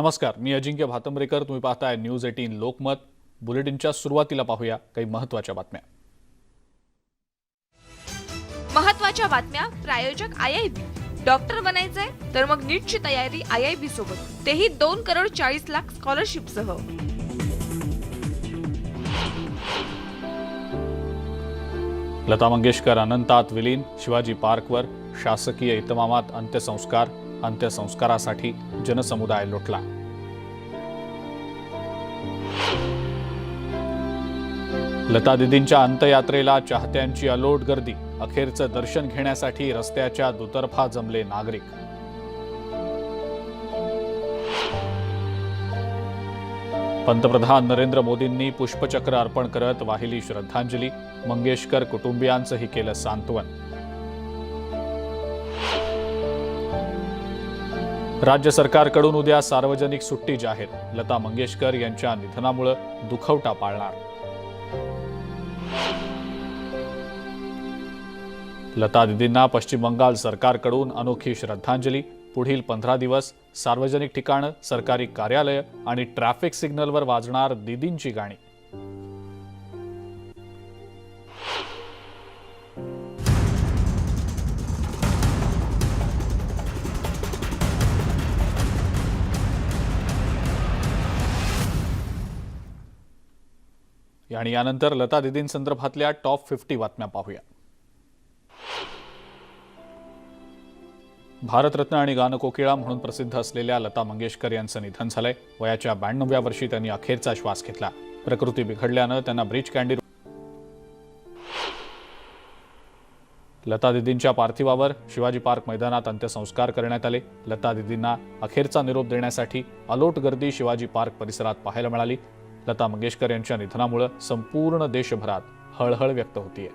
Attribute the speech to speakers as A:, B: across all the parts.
A: नमस्कार मी अजिंक्य भातंब्रेकर. तुम्ही पाहताय न्यूज एटीन लोकमत. बुलेटिनच्या सुरुवातीला पाहूया काही महत्त्वाच्या बातम्या.
B: महत्त्वाच्या बातम्या प्रायोजक आय आय बी. डॉक्टर बनायचंय तर मग नीटची तयारी आय आय बी सोबत. तेही दोन करोड चाळीस लाख स्कॉलरशिप सह
A: लता मंगेशकर अनंतात विलीन. शिवाजी पार्कवर शासकीय इतमामात अंत्यसंस्कार. अंत्यसंस्कारासाठी जनसमुदाय लुटला. लता दिदींच्या अंत्ययात्रेला चाहत्यांची अलोट गर्दी अखेरचं दर्शन घेण्यासाठी रस्त्याच्या दुतर्फा जमले नागरिक. पंतप्रधान नरेंद्र मोदींनी पुष्पचक्र अर्पण करत वाहिली श्रद्धांजली मंगेशकर कुटुंबियांचंही केलं सांत्वन. राज्य सरकारकडून उद्या सार्वजनिक सुट्टी जाहीर. लता मंगेशकर यांच्या निधनामुळे दुखवटा पाळणार. लता दिदींना पश्चिम बंगाल सरकारकडून अनोखी श्रद्धांजली. पुढील पंधरा दिवस सार्वजनिक ठिकाणं सरकारी कार्यालय आणि ट्रॅफिक सिग्नलवर वाजणार दिदींची गाणी. आणि यानंतर लता दिदींसंदर्भातल्या टॉप फिफ्टी बातम्या पाहूया. भारतरत्न आणि गानकोकिळा म्हणून प्रसिद्ध असलेल्या लता मंगेशकर यांचं निधन झालंय. वयाच्या ब्याण्णव्या वर्षी त्यांनी अखेरचा श्वास घेतला. प्रकृती बिघडल्यानं त्यांना ब्रिज कँडी लता दिदींच्या पार्थिवावर शिवाजी पार्क मैदानात अंत्यसंस्कार करण्यात आले. लता दिदींना अखेरचा निरोप देण्यासाठी अलोट गर्दी शिवाजी पार्क परिसरात पाहायला मिळाली. लता मंगेशकर यांच्या निधनामुळे संपूर्ण देशभरात हळहळ व्यक्त होतीये.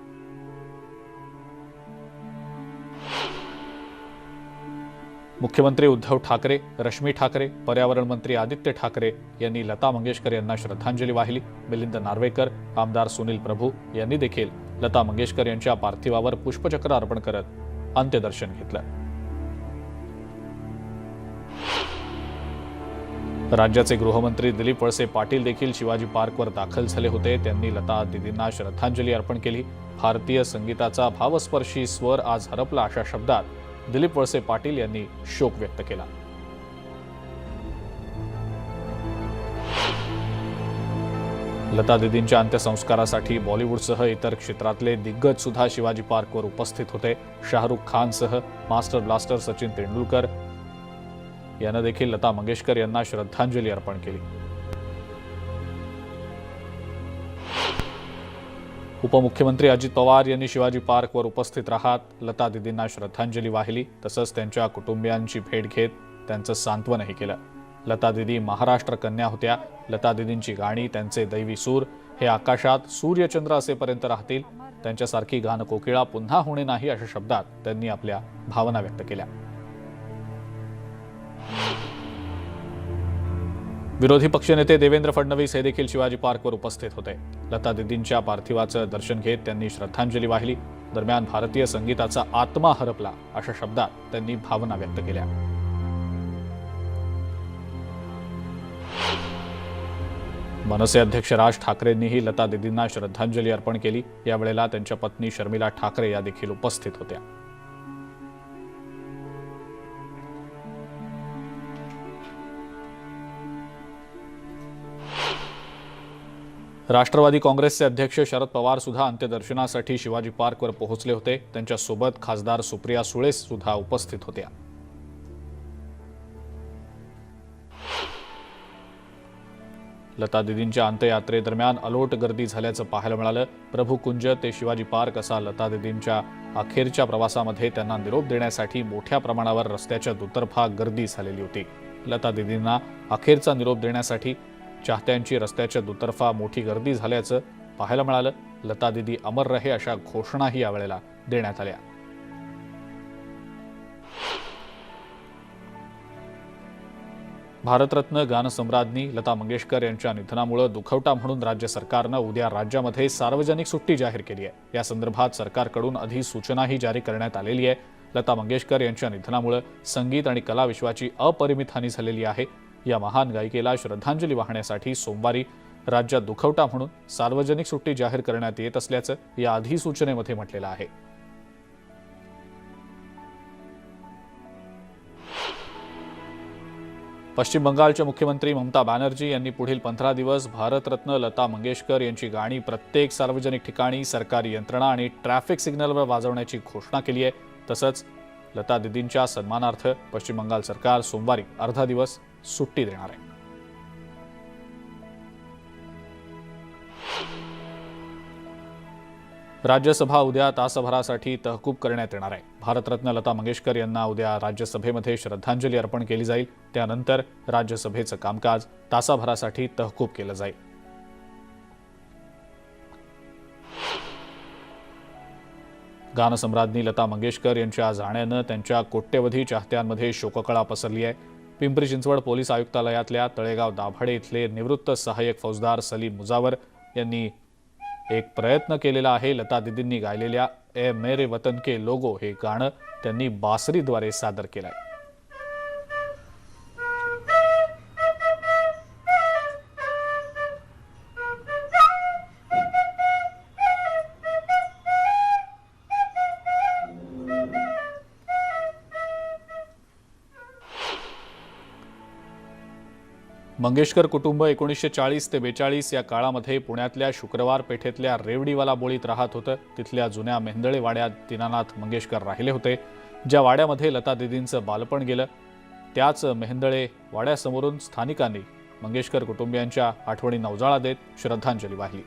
A: मुख्यमंत्री उद्धव ठाकरे रश्मी ठाकरे पर्यावरण मंत्री आदित्य ठाकरे यांनी लता मंगेशकर यांना श्रद्धांजली वाहिली. मिलिंद नार्वेकर आमदार सुनील प्रभू यांनी देखील लता मंगेशकर यांच्या पार्थिवावर पुष्पचक्र अर्पण करत अंत्यदर्शन घेतलं. राज्याचे गृहमंत्री दिलीप वळसे पाटील देखील शिवाजी पार्कवर दाखल झाले होते. त्यांनी लता दिदींना श्रद्धांजली अर्पण केली. भारतीय संगीताचा भावस्पर्शी स्वर आज हरपला अशा शब्दात दिलीप वळसे पाटील यांनी शोक व्यक्त केला. लता दिदींच्या अंत्यसंस्कारासाठी बॉलिवूडसह इतर क्षेत्रातले दिग्गज सुद्धा शिवाजी पार्कवर उपस्थित होते. शाहरुख खानसह मास्टर ब्लास्टर सचिन तेंडुलकर यानं देखील लता मंगेशकर यांना श्रद्धांजली अर्पण केली. उपमुख्यमंत्री अजित पवार यांनी शिवाजी पार्कवर उपस्थित राहत लता दिदींना श्रद्धांजली वाहिली तसंच त्यांच्या कुटुंबियांची भेट घेत त्यांचं सांत्वनही केलं. लता दिदी महाराष्ट्र कन्या होत्या. लता दिदींची गाणी त्यांचे दैवी सूर हे आकाशात सूर्यचंद्र असेपर्यंत राहतील. त्यांच्यासारखी गानकोकिळा पुन्हा होणे नाही अशा शब्दात त्यांनी आपल्या भावना व्यक्त केल्या. विरोधी पक्षनेते देवेंद्र फडणवीस हे देखील शिवाजी पार्कवर उपस्थित होते. लता दिदींच्या पार्थिवाचं दर्शन घेत त्यांनी श्रद्धांजली वाहिली. दरम्यान भारतीय संगीताचा आत्मा हरपला अशा शब्दात त्यांनी भावना व्यक्त केल्या. मनसे अध्यक्ष राज ठाकरेंनीही लता दिदींना श्रद्धांजली अर्पण केली. यावेळेला त्यांच्या पत्नी शर्मिला ठाकरे या देखील उपस्थित होत्या. राष्ट्रवादी काँग्रेसचे अध्यक्ष शरद पवार सुद्धा अंत्यदर्शनासाठी शिवाजी पार्कवर पोहोचले होते. त्यांच्यासोबत खासदार सुप्रिया सुळे सुद्धा उपस्थित होत्या. लता दिदींच्या अंत्ययात्रेदरम्यान अलोट गर्दी झाल्याचं पाहायला मिळालं. प्रभू कुंज ते शिवाजी पार्क असा लता दिदींच्या अखेरच्या प्रवासामध्ये त्यांना निरोप देण्यासाठी मोठ्या प्रमाणावर रस्त्याच्या दुतर्फा गर्दी झालेली होती. लता दिदींना अखेरचा निरोप देण्यासाठी चाहत्यांची रस्त्याच्या दुतर्फा मोठी गर्दी झाल्याचं पाहायला मिळालं. लता दिदी अमर रहे अशा घोषणाही यावेळेला देण्यात आल्या. भारतरत्न गानसम्राज्ञी लता मंगेशकर यांच्या निधनामुळे दुखवटा म्हणून राज्य सरकारनं उद्या राज्यामध्ये सार्वजनिक सुट्टी जाहीर केली आहे. या संदर्भात सरकारकडून अधिसूचनाही जारी करण्यात आलेली आहे. लता मंगेशकर यांच्या निधनामुळे संगीत आणि कला विश्वाची अपरिमित हानी झालेली आहे. या महान गायिकेला श्रद्धांजली वाहण्यासाठी सोमवारी राज्यात दुखवटा म्हणून सार्वजनिक सुट्टी जाहीर करण्यात येत असल्याचं या अधिसूचनेमध्ये म्हटलेलं आहे. पश्चिम बंगालच्या मुख्यमंत्री ममता बॅनर्जी यांनी पुढील पंधरा दिवस भारतरत्न लता मंगेशकर यांची गाणी प्रत्येक सार्वजनिक ठिकाणी सरकारी यंत्रणा आणि ट्रॅफिक सिग्नलवर वाजवण्याची घोषणा केली आहे. तसंच लता दिदींच्या सन्मानार्थ पश्चिम बंगाल सरकार सोमवारी अर्धा दिवस सुट्टी देणार आहे. राज्यसभा उद्या तासभरासाठी तहकूब करण्यात येणार आहे. भारतरत्न लता मंगेशकर यांना उद्या राज्यसभेमध्ये श्रद्धांजली अर्पण केली जाईल. त्यानंतर राज्यसभेचं कामकाज तासाभरासाठी तहकूब केलं जाईल. गानसम्राज्ञी लता मंगेशकर यांच्या जाण्यानं त्यांच्या कोट्यवधी चाहत्यांमध्ये शोककळा पसरली आहे. पिंपरी चिंचवड पोलीस आयुक्तालयातल्या तळेगाव दाभाडे इथले निवृत्त सहाय्यक फौजदार सलीम मुजावर यांनी एक प्रयत्न केलेला आहे. लता दिदींनी गायलेल्या ए मेरे वतन के लोगो हे गाणं त्यांनी बासरीद्वारे सादर केलंय. मंगेशकर कुटुंब एकोणीसशे चाळीस ते बेचाळीस या काळामध्ये पुण्यातल्या शुक्रवार पेठेतल्या रेवडीवाला बोळीत राहत होतं. तिथल्या जुन्या मेंदळे वाड्यात दीनानाथ मंगेशकर राहिले होते. ज्या वाड्यामध्ये लता दिदींचं बालपण गेलं त्याच मेहंदळे वाड्यासमोरून स्थानिकांनी मंगेशकर कुटुंबियांच्या आठवणी नवजाळा देत श्रद्धांजली वाहिली.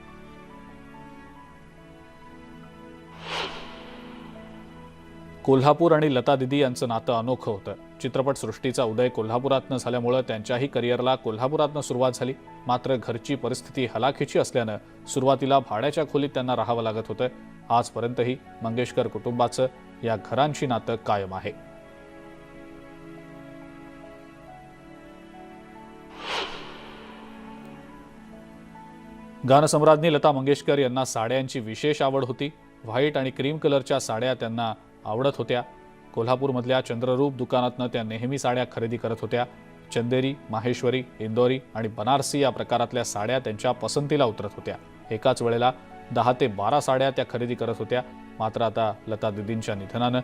A: कोल्हापूर आणि लता दिदी यांचं नातं अनोखं होतं. चित्रपटसृष्टीचा उदय कोल्हापुरातनं झाल्यामुळं त्यांच्याही करिअरला कोल्हापुरातनं सुरुवात झाली. मात्र घरची परिस्थिती हलाखीची असल्यानं सुरुवातीला भाड्याच्या खोलीत त्यांना राहावं लागत होतं. आजपर्यंतही मंगेशकर कुटुंबाचं या घरांशी नातं कायम आहे. गानसम्राज्ञी लता मंगेशकर यांना साड्यांची विशेष आवड होती. व्हाईट आणि क्रीम कलरच्या साड्या त्यांना आवडत होत्या. कोल्हापूरमधल्या चंद्ररूप दुकानातनं त्या नेहमी साड्या खरेदी करत होत्या. चंदेरी माहेश्वरी इंदोरी आणि बनारसी या प्रकारातल्या साड्या त्यांच्या पसंतीला उतरत होत्या. एकाच वेळेला दहा ते बारा साड्या त्या खरेदी करत होत्या. मात्र आता लता दिदींच्या निधनानं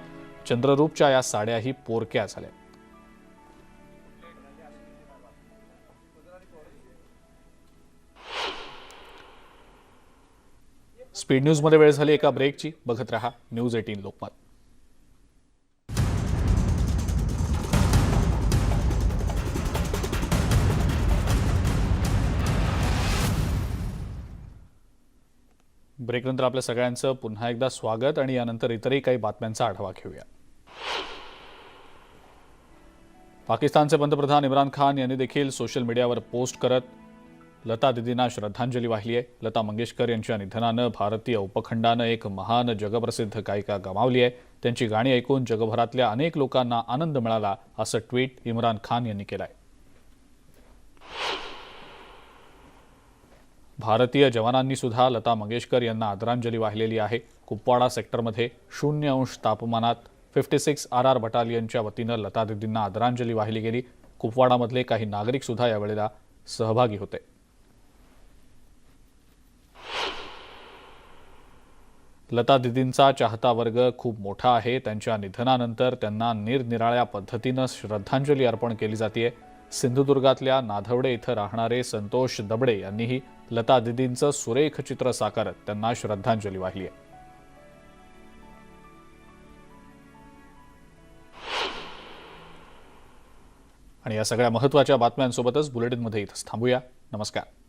A: चंद्ररूपच्या या साड्याही पोरक्या झाल्या. स्पीड न्यूजमध्ये वेळ झाली एका ब्रेकची. बघत रहा न्यूज एटीन लोकमत. ब्रेकनंतर आपल्या सगळ्यांचं पुन्हा एकदा स्वागत आणि यानंतर इतरही काही बातम्यांचा आढावा घेऊया. पाकिस्तानचे पंतप्रधान इम्रान खान यांनी देखील सोशल मीडियावर पोस्ट करत लता दिदींना श्रद्धांजली वाहिली आहे. लता मंगेशकर यांच्या निधनानं भारतीय उपखंडानं एक महान जगप्रसिद्ध गायिका गमावली आहे. त्यांची गाणी ऐकून जगभरातल्या अनेक लोकांना आनंद मिळाला असं ट्विट इम्रान खान यांनी केलं आहे भारतीय जवानांनी सुद्धा लता मंगेशकर यांना आदरांजली वाहिलेली आहे. कुपवाडा सेक्टरमध्ये शून्य अंश तापमानात फिफ्टी सिक्स आर आर बटालियनच्या वतीनं लता दिदींना आदरांजली वाहिली गेली. कुपवाडामधले काही नागरिक सुद्धा यावेळेला सहभागी होते. लता दिदींचा चाहता वर्ग खूप मोठा आहे. त्यांच्या निधनानंतर त्यांना निरनिराळ्या पद्धतीनं श्रद्धांजली अर्पण केली जाते सिंधुदुर्गातल्या नाधवडे इथं राहणारे संतोष दबडे यांनीही लता दिदींचं सुरेख चित्र साकारत त्यांना श्रद्धांजली वाहिली आहे. आणि या सगळ्या महत्त्वाच्या बातम्यांसोबतच बुलेटिनमध्ये इथंच थांबूया. नमस्कार.